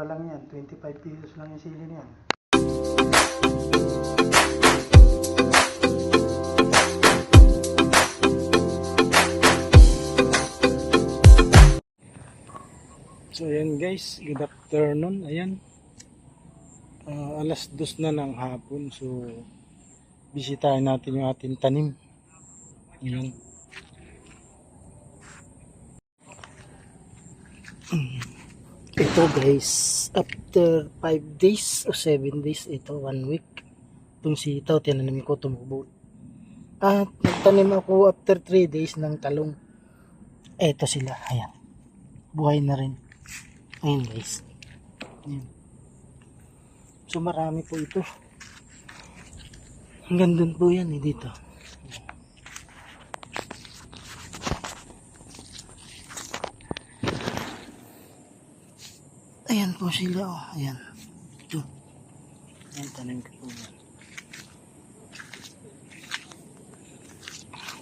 mura lang yan. 25 pesos lang yung sili niyan. So ayan guys, good afternoon. Ayan. Ah, alas dos na ng hapon. So bisitahin natin yung ating tanim. Ayan. Ito guys, after 5 days o 7 days, ito 1 week. Itong sitaw, tinanim ko tumubo. At nagtanim ako after 3 days ng talong. Ito sila, ayan. Buhay na rin. Ayan guys. Ayan. So marami po ito. Hanggang dun po yan eh dito. Ayan po sila oh. Ayan. Ito. Ayan, tanim ko po yan.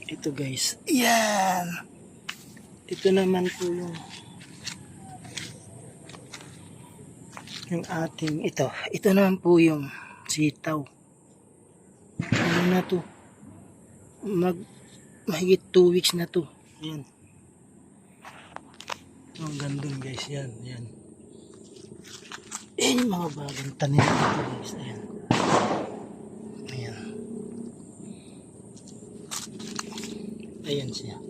Ito guys. Ayan. Ito naman po yung yung ating ito. Ito naman po yung sitaw. Ano na to? Mag mahigit 2 weeks na to. Ayan. Ang gandun guys. Yan. Yan. Ayan yung mga bagong tanim dito guys. Ayan. Ayan. Ayan siya.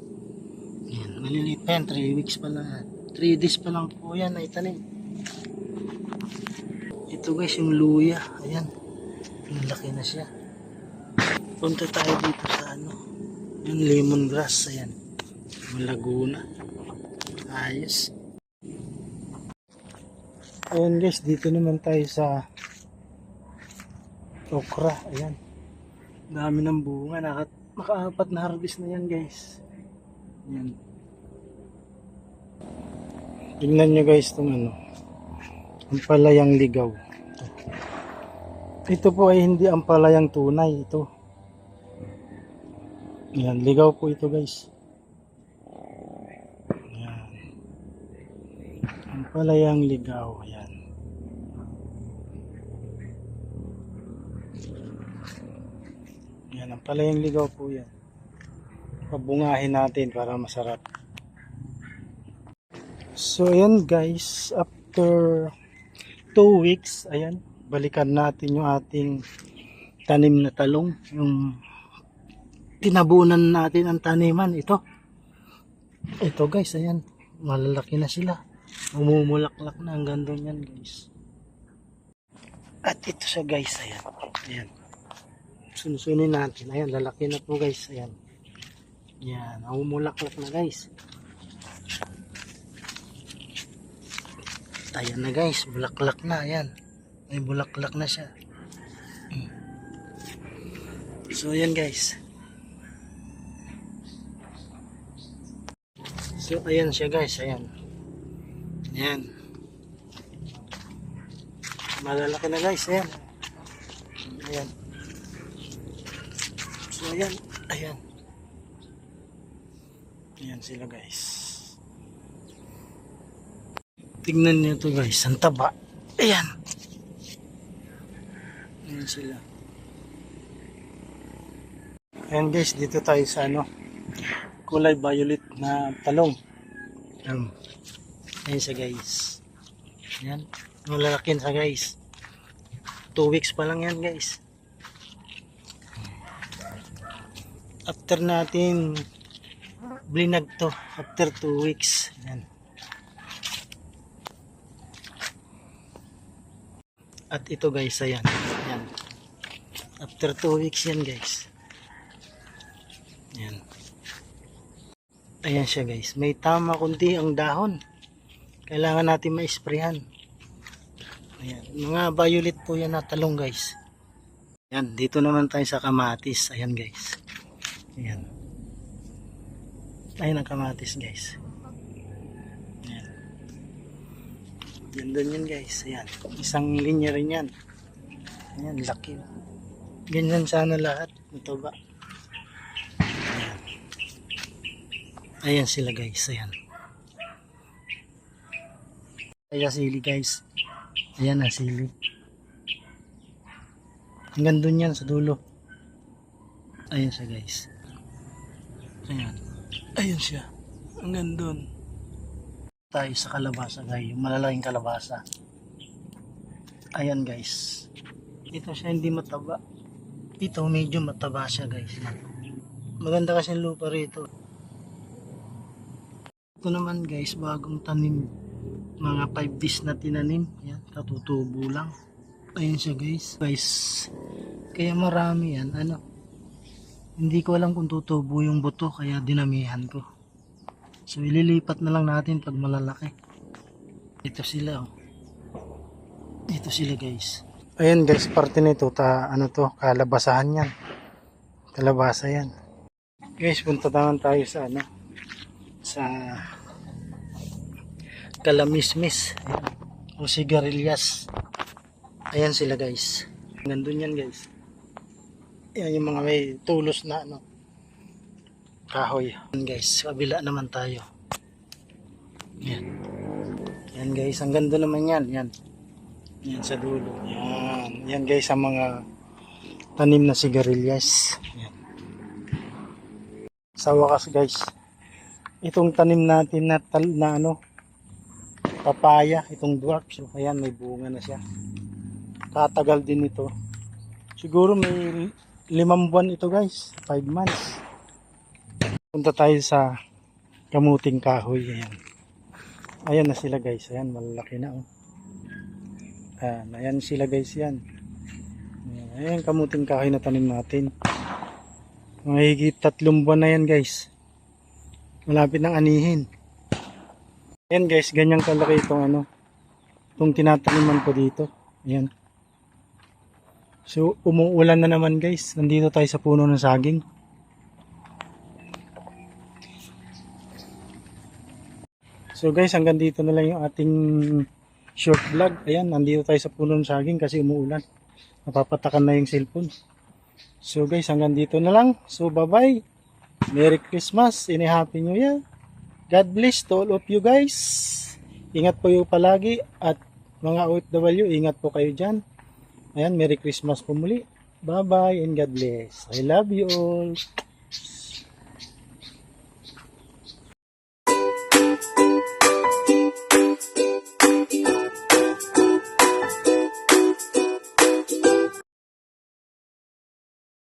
Ayan. Maliliit pa yan. 3 weeks pa lang. 3 days pa lang po yan ay tanim. Ito guys yung luya. Ayan. Laki na siya. Punta tayo dito sa ano. Yung lemongrass. Ayan. Malaguna. Ayos. Ayan guys, dito naman tayo sa okra. Ayan. Dami ng bunga. Naka, makaapat na harvest na yan guys. Ayan. Tingnan nyo guys itong ano. Ang palayang ligaw. Ito po ay hindi ang palayang tunay. Ito. Ayan, ligaw po ito guys. Ayan. Ang palayang ligaw. Ayan. Ayan, ang palayang ligaw po yan. Pabungahin natin para masarap. So, ayan guys. After 2 weeks, ayan. Balikan natin yung ating tanim na talong. Yung tinabunan natin ang taniman. Ito. Ito guys, ayan. Malalaki na sila. Umumulaklak na ang ganda niyan guys. At ito siya guys, ayan. Ayan. Sunusunin natin. Ayan, lalaki na po guys. Ayan. Ayan, umulaklak na guys. Ayan na guys, bulaklak na. Ayan. May bulaklak na siya. So ayan guys. So ayan siya guys, ayan. Ayan. Malalaki na guys, ayan. Ayan. So ayan, ayan. Ayan sila guys. Tingnan niyo to guys, ang taba. Ayan. Ayan sila. Ayan guys, dito tayo sa ano, kulay violet na talong. Ayan. Ayan siya guys. Ayan. Malalakin siya guys. 2 weeks pa lang yan guys. After natin blinag to, after 2 weeks. Ayan. At ito guys, ayan. Ayan. After 2 weeks yan guys. Ayan. Ayan siya guys. May tama kundi ang dahon. Kailangan natin ma-sprayhan. Ayan. Mga violet po yan na talong guys. Ayan. Dito naman tayo sa kamatis. Ayan guys. Ayan. Ayan ang kamatis guys. Ayan. Yan doon yan guys. Ayan. Isang linya rin yan. Ayan. Laki. Ganyan sana lahat. Ito ba? Ayan sila guys, ayan. Ayan sili guys. Ayan ang sili. Hanggang dun yan sa dulo. Ayan siya guys. Ayan. Ayun siya. Hanggang dun. Tayo sa kalabasa guys. Yung malalaking kalabasa. Ayan guys. Ito siya hindi mataba. Ito medyo mataba siya guys. Maganda kasi lupa rito. Ito naman guys, bagong tanim. Mga 5 days na tinanim. Yan, katutubo lang. Ayun siya guys. Guys, kaya marami yan. Ano, hindi ko alam kung tutubo yung buto kaya dinamihan ko. So ililipat na lang natin pag malalaki. Ito sila oh. Ito sila guys. Ayan guys, parte nito ta ano to, kalabasahan yan. Kalabasa yan. Guys, punta naman tayo sa ano sa kalamismis Ayan. o sigarilyas. Ayan sila guys. Nandun yan guys. Ayan yung mga may tulos na ano kahoy. Ayan guys, kabila naman tayo. Yan. Yan guys, ang ganda naman yan. Yan. Yan sa dulo. Yan. Yan guys, ang mga tanim na sigarilyas. Yan. Sa wakas guys, itong tanim natin na, na ano, papaya, itong dwarf. So, ayan, may bunga na siya. Katagal din ito. Siguro may limang buwan ito guys. Five months. Punta tayo sa kamuting kahoy. Ayan. Ayan na sila guys. Ayan, malalaki na oh. Ayan, ayan sila guys yan. Ayan, kamuting kahoy na tanim natin. Mga higit tatlong buwan na yan guys. Malapit ng anihin. Ayan guys, ganyan kalaki itong ano. Itong tinataniman ko dito. Ayan. So, umuulan na naman guys. Nandito tayo sa puno ng saging. So guys, hanggang dito na lang yung ating short vlog. Ayan, nandito tayo sa puno ng saging kasi umuulan. Napapatakan na yung cellphone. So guys, hanggang dito na lang. So bye-bye. Merry Christmas and Happy New Year. God bless to all of you guys. Ingat po yung palagi at mga OFW, ingat po kayo dyan. Ayan, Merry Christmas po muli. Bye-bye and God bless. I love you all.